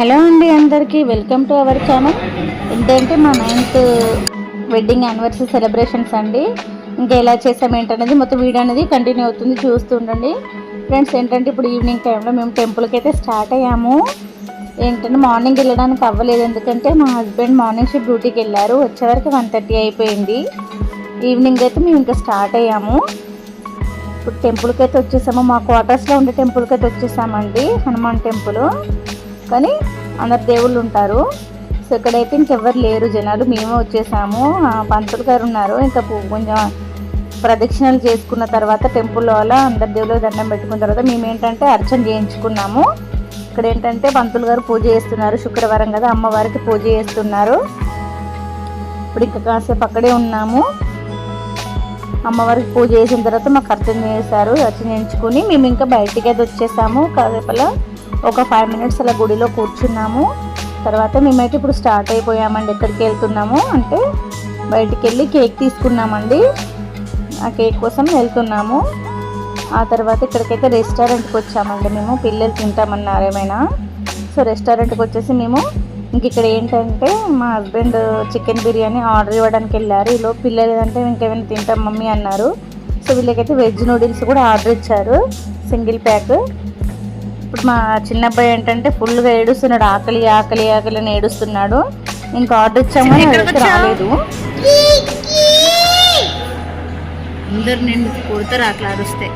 Hello అండి అందరికీ welcome to our channel. ఏంటంటే మా నైన్త్ వెడ్డింగ్ యానివర్సరీ సెలబ్రేషన్స్ అండి. ఇంకా ఎలా చేసాం ఏంటనేది మొత్తం వీడియో అనేది కంటిన్యూ అవుతుంది చూస్తూ ఉండండి. ఫ్రెండ్స్ ఏంటంటే ఇప్పుడు ఈవినింగ్ టైంలో మేము టెంపుల్కి అయితే స్టార్ట్ అయ్యాము. ఏంటంటే మార్నింగ్ వెళ్ళడానికి అవ్వలేదు ఎందుకంటే మా హస్బెండ్ మార్నింగ్ షిఫ్ట్ డ్యూటీకి వెళ్ళారు. వచ్చేవరకు వన్ థర్టీ అయిపోయింది. ఈవినింగ్ అయితే మేము ఇంకా స్టార్ట్ అయ్యాము. ఇప్పుడు టెంపుల్కి అయితే వచ్చేసాము. మా క్వార్టర్స్లో ఉండే టెంపుల్కి అయితే వచ్చేసామండి. హనుమాన్ టెంపుల్. కానీ అందరు దేవుళ్ళు ఉంటారు. సో ఇక్కడైతే ఇంకెవ్వరు లేరు జనాలు. మేమే వచ్చేసాము. పంతులు గారు ఉన్నారు. ఇంకా కొంచెం ప్రదక్షిణలు చేసుకున్న తర్వాత టెంపుల్ వల్ల అందరి దేవుళ్ళకి దండం పెట్టుకున్న తర్వాత మేము ఏంటంటే అర్చన చేయించుకున్నాము. ఇక్కడ ఏంటంటే పంతులు గారు పూజ చేస్తున్నారు. శుక్రవారం కదా అమ్మవారికి పూజ చేస్తున్నారు. ఇప్పుడు ఇంకా కాసేపు అక్కడే ఉన్నాము. అమ్మవారికి పూజ చేసిన తర్వాత మాకు అర్చన చేశారు. అర్చన చేయించుకుని మేము ఇంకా బయటికి అయితే వచ్చేసాము. కాసేపలా ఒక ఫైవ్ మినిట్స్ అలా గుడిలో కూర్చున్నాము. తర్వాత మేమైతే ఇప్పుడు స్టార్ట్ అయిపోయామండి. ఎక్కడికి వెళ్తున్నాము అంటే బయటికి వెళ్ళి కేక్ తీసుకున్నామండి. ఆ కేక్ కోసం వెళ్తున్నాము. ఆ తర్వాత ఇక్కడికైతే రెస్టారెంట్కి వచ్చామండి మేము. పిల్లలు తింటామన్నారు ఏమైనా? సో రెస్టారెంట్కి వచ్చేసి మేము ఇంక ఇక్కడ ఏంటంటే మా హస్బెండ్ చికెన్ బిర్యానీ ఆర్డర్ ఇవ్వడానికి వెళ్ళారు. ఈలో పిల్లలు అంటే ఇంకేమైనా తింటాం మమ్మీ అన్నారు. సో వీళ్ళకైతే వెజ్ నూడిల్స్ కూడా ఆర్డర్ ఇచ్చారు. Single pack. ఇప్పుడు మా చిన్న అబ్బాయి ఏంటంటే ఫుల్గా ఏడుస్తున్నాడు. ఆకలి ఆకలి ఆకలి అని ఏడుస్తున్నాడు. ఇంకా ఆర్డర్ ఇచ్చాము రాలేదు? అందరు నేను కొడతారు అట్లా అరుస్తే.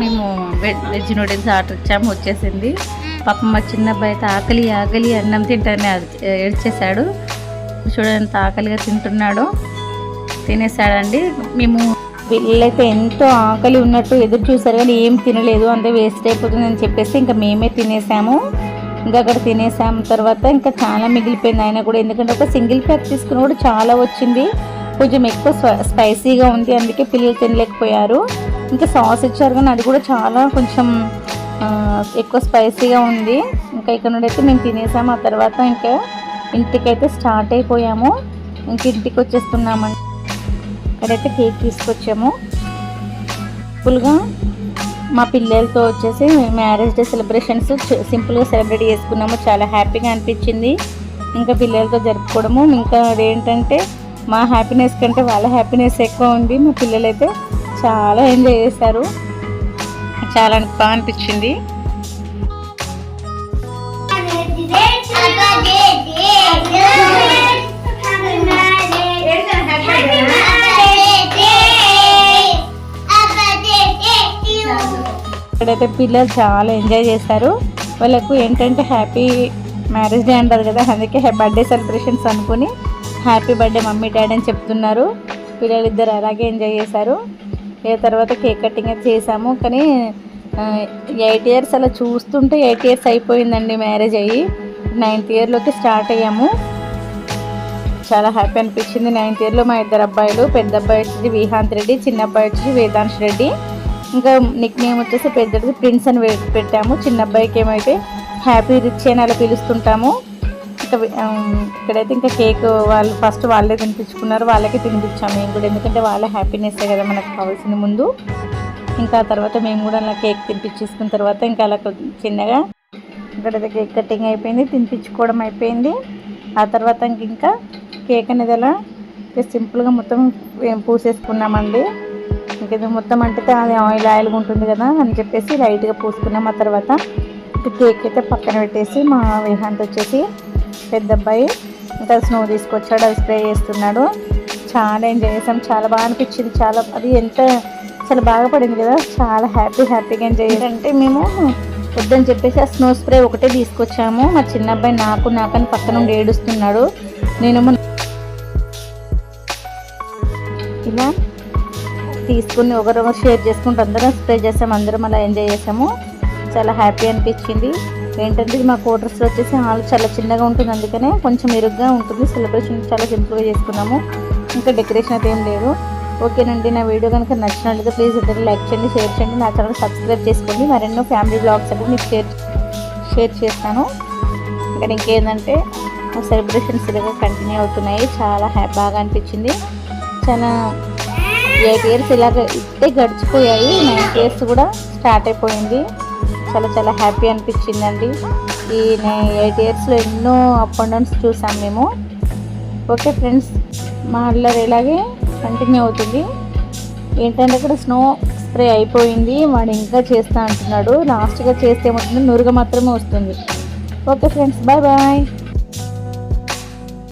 మేము వెజ్ వెజ్ నూడిల్స్ ఆర్డర్ ఇచ్చాము వచ్చేసింది. పాపం మా చిన్న అబ్బాయి అయితే ఆకలి ఆకలి అన్నం తింటానే ఏడ్చేశాడు. చూడండి ఆకలిగా తింటున్నాడు. తినేసాడండి మేము పిల్లలైతే ఎంతో ఆకలి ఉన్నట్టు ఎదురు చూసారు కానీ ఏం తినలేదు అంతే వేస్ట్ అయిపోతుంది అని చెప్పేసి ఇంకా మేమే తినేసాము. ఇంకా అక్కడ తినేసాం. తర్వాత ఇంకా చాలా మిగిలిపోయింది ఆయన కూడా. ఎందుకంటే ఒక సింగిల్ ప్యాక్ తీసుకుని కూడా చాలా వచ్చింది. కొంచెం ఎక్కువ స్పైసీగా ఉంది. అందుకే పిల్లలు తినలేకపోయారు. ఇంకా సాస్ ఇచ్చారు కానీ అది కూడా చాలా కొంచెం ఎక్కువ స్పైసీగా ఉంది. ఇంకా ఇక్కడ నుండి అయితే మేము తినేసాము. ఆ తర్వాత ఇంకా ఇంటికైతే స్టార్ట్ అయిపోయాము. ఇంక ఇంటికి వచ్చేస్తున్నామండి. ఇక్కడైతే కేక్ తీసుకొచ్చాము. సింపుల్గా మా పిల్లలతో వచ్చేసి మ్యారేజ్ డే సెలబ్రేషన్స్ సింపుల్గా సెలబ్రేట్ చేసుకున్నాము. చాలా హ్యాపీగా అనిపించింది. ఇంకా పిల్లలతో జరుపుకోవడము. ఇంకా అదేంటంటే మా హ్యాపీనెస్ కంటే వాళ్ళ హ్యాపీనెస్ ఎక్కువ ఉంది మా పిల్లలైతే చాలా ఎంజాయ్ చేశారు. చాలా బాగా అనిపించింది. ఇక్కడైతే పిల్లలు చాలా ఎంజాయ్ చేశారు వాళ్ళకు ఏంటంటే హ్యాపీ మ్యారేజ్ డే అంటారు కదా అందుకే బర్త్డే సెలబ్రేషన్స్ అనుకుని హ్యాపీ బర్త్డే మమ్మీ డాడీ అని చెప్తున్నారు. పిల్లలు ఇద్దరు అలాగే ఎంజాయ్ చేశారు. ఇక తర్వాత కేక్ కటింగ్ అయితే చేసాము కానీ ఎయిట్ ఇయర్స్ అలా చూస్తుంటే ఎయిట్ ఇయర్స్ అయిపోయిందండి మ్యారేజ్ అయ్యి. నైన్త్ ఇయర్లోకి స్టార్ట్ అయ్యాము. చాలా హ్యాపీ అనిపించింది నైన్త్ ఇయర్లో మా ఇద్దరు అబ్బాయిలు పెద్ద అబ్బాయి వచ్చేసి విహాంత్ రెడ్డి చిన్న అబ్బాయి వచ్చేసి వేదాంశ్ రెడ్డి. ఇంకా నిక్ నేమ్ వచ్చేసి పెద్దది ప్రిన్స్ అని పెట్టాము. చిన్న అబ్బాయికి ఏమైతే హ్యాపీ రిచ్ అని అలా పిలుస్తుంటాము. ఇంకా ఇక్కడైతే ఇంకా కేక్ వాళ్ళు ఫస్ట్ వాళ్ళే తినిపించుకున్నారు. వాళ్ళకే తినిపించాము మేము కూడా. ఎందుకంటే వాళ్ళ హ్యాపీనెస్ కదా మనకు కావాల్సింది ముందు. ఇంకా ఆ తర్వాత మేము కూడా అలా కేక్ తినిపించేసుకున్న తర్వాత ఇంకా అలా చిన్నగా ఇక్కడైతే కేక్ కటింగ్ అయిపోయింది. తినిపించుకోవడం అయిపోయింది. ఆ తర్వాత ఇంకా కేక్ అనేది అలా సింపుల్గా మొత్తం పూసేసుకున్నామండి. ఇంకా ఇది మొత్తం అంటే అది ఆయిల్ ఆయిల్గా ఉంటుంది కదా అని చెప్పేసి లైట్గా పూసుకున్నాం. ఆ తర్వాత కేక్ అయితే పక్కన పెట్టేసి మా విహాంత్ వచ్చేసి పెద్ద అబ్బాయి ఇంకా స్నో తీసుకొచ్చాడు అది స్ప్రే చేస్తున్నాడు. చాలా ఎంజాయ్ చేసాం. చాలా బాగా అనిపించింది. చాలా అది ఎంత చాలా బాగా పడింది కదా. చాలా హ్యాపీ హ్యాపీగా ఎంజాయ్ అంటే మేము వద్దని చెప్పేసి ఆ స్నో స్ప్రే ఒకటే తీసుకొచ్చాము. మా చిన్న అబ్బాయి నాకు నాకని పక్కన నుండి ఏడుస్తున్నాడు. నేను ఇలా తీసుకుని ఒకరొకరు షేర్ చేసుకుంటూ అందరం స్ప్రే చేసాము అందరం అలా ఎంజాయ్ చేసాము. చాలా హ్యాపీ అనిపించింది. ఏంటంటే మా క్వార్టర్స్లో వచ్చేసి హాల్ చాలా చిన్నగా ఉంటుంది అందుకనే కొంచెం ఇరుగ్గా ఉంటుంది. సెలబ్రేషన్ చాలా సింపుల్గా చేసుకున్నాము. ఇంకా డెకరేషన్ అయితే ఏం లేదు. ఓకేనండి నా వీడియో కనుక నచ్చినట్లయితే ప్లీజ్ ఇద్దరు లైక్ చేయండి షేర్ చేయండి. నా ఛానల్ సబ్స్క్రైబ్ చేసుకోండి. మరెన్నో ఫ్యామిలీ బ్లాగ్స్ అనేది మీకు షేర్ షేర్ చేస్తాను. ఇంకా ఇంకేంటంటే సెలబ్రేషన్స్ ఇలాగా కంటిన్యూ అవుతున్నాయి. చాలా హ్యాపీ బాగా అనిపించింది. చాలా ఎయిట్ ఇయర్స్ ఇలాగ ఇట్టే గడిచిపోయాయి. నైన్త్ ఇయర్స్ కూడా స్టార్ట్ అయిపోయింది. చాలా చాలా హ్యాపీ అనిపించిందండి. ఈ ఎయిట్ ఇయర్స్లో ఎన్నో అప్ అండ్ డౌన్స్ చూసాం మేము. ఓకే ఫ్రెండ్స్ మా అల్లరి ఇలాగే కంటిన్యూ అవుతుంది. ఏంటంటే అక్కడ స్నో స్ప్రే అయిపోయింది. వాడు ఇంకా చేస్తా అంటున్నాడు. లాస్ట్గా చేస్తే ఏమవుతుంది? నురుగ మాత్రమే వస్తుంది. Okay friends bye bye.